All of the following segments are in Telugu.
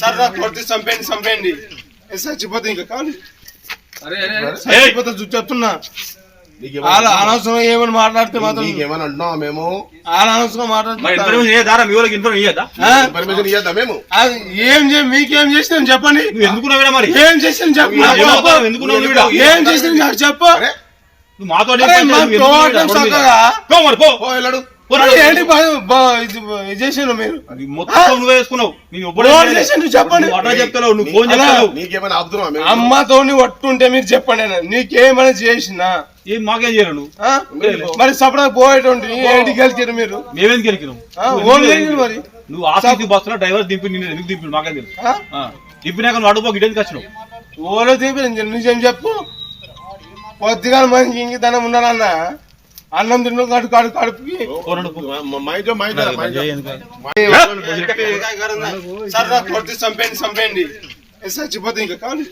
సార్ నాకు కొడితే చంపేయండి చంపేయండి. చచ్చిపోతే ఇంకా అరే. చచ్చిపోతే చెప్తున్నా. వాళ్ళ అనవసరం ఏమని మాట్లాడితే మాత్రం నీకేమని అంటున్నావా మేము? అనవసరం ఏం మీకేం చేసినాం చెప్పండి. ఎందుకున్నావు మరి? ఏం చేసినాం చెప్పు? ఏం చేసినాం చెప్పు మాతో మరి చేసాను మీరు? అది మొత్తం నువ్వే వేసుకున్నావు చెప్పండి. చెప్తావు నువ్వు ఫోన్ నీకేమైనా ఆపుతున్నావా మేము? అమ్మతోని ఒట్టుంటే మీరు చెప్పండి. నీకేమైనా చేసినా? ఏం మాకేం చేయరు నువ్వు? ఆ? మరి సపడా పోయేటువంటి వెళ్తారు మీరు? మేమేం గెలికినావు ఆ, ఓన్ గెలికిరు మరి? నువ్వు ఆసక్తి బస్సులో డ్రైవర్ దింపి నిన్ను ఎందుకు దింపి మాకేం తెలుసు. దింపినాక నువ్వు అడుగు గిడ్డ ఎందుకు వచ్చినావు? ఓలో తీపి నిజం చెప్పు. కొద్దిగా మంచి ఇంకితనం ఉండాలన్న అన్నం తిన్న కడుపు కడుపు కడుపుకి సార్ నాకు కొడితే చంపేయండి చంపేయండి. చచ్చిపోతే ఇంకా కాదు.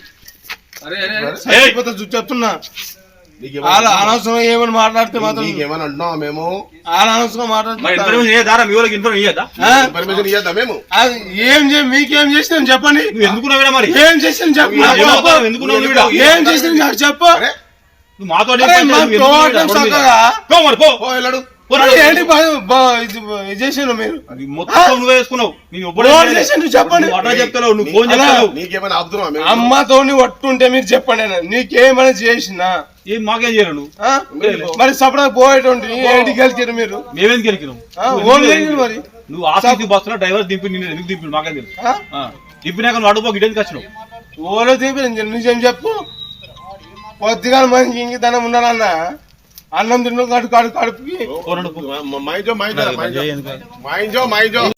చచ్చిపోతే చూ- చెప్తున్నా వాళ్ళ అనవసరం ఏమని మాట్లాడితే మాత్రం నీకేమని అంటున్నావా మేము? వాళ్ళ అనవసరం ఏం చే మీకేం చేసినాం చెప్పండి. నువ్వు ఎందుకున్నావు మరి? ఏం చేసినాం చెప్పు. నువ్వు నాకు ఏమో చెప్పు. ఎందుకున్నావు నువ్వు ఈడ? ఏం చేసినాం నాకు చెప్పు మాతో అరే, మా తోటం చక్కగా. పో. మరి? చేసాను మొత్తం నువ్వే వేసుకున్నావు నేను చెప్పండి. చెప్తావు నువ్వు ఫోన్ నీకేమైనా మీరు చెప్పండి చేసినా ఏం మాకేం చేయరు? మరి సపడా పోయేటువంటి ఏంటికి వెళ్తారు మీరు? మేమేం గెలికిరు మరి? నువ్వు ఆసక్తి బస్సులో డ్రైవర్ దింపి నిన్ను ఎందుకు దింపి మాకేం తెలుసు. దింపినాక నువ్వు అడుగు గిడ్డ ఎందుకు వచ్చినావు? ఓలో తీపి నిజం చెప్పు. కొద్దిగా మంచి ఇంకితనం ఉండాలన్న అన్నం. తిన్న కడుపు కడుపు కడుపుకి పో నడు, పో. మా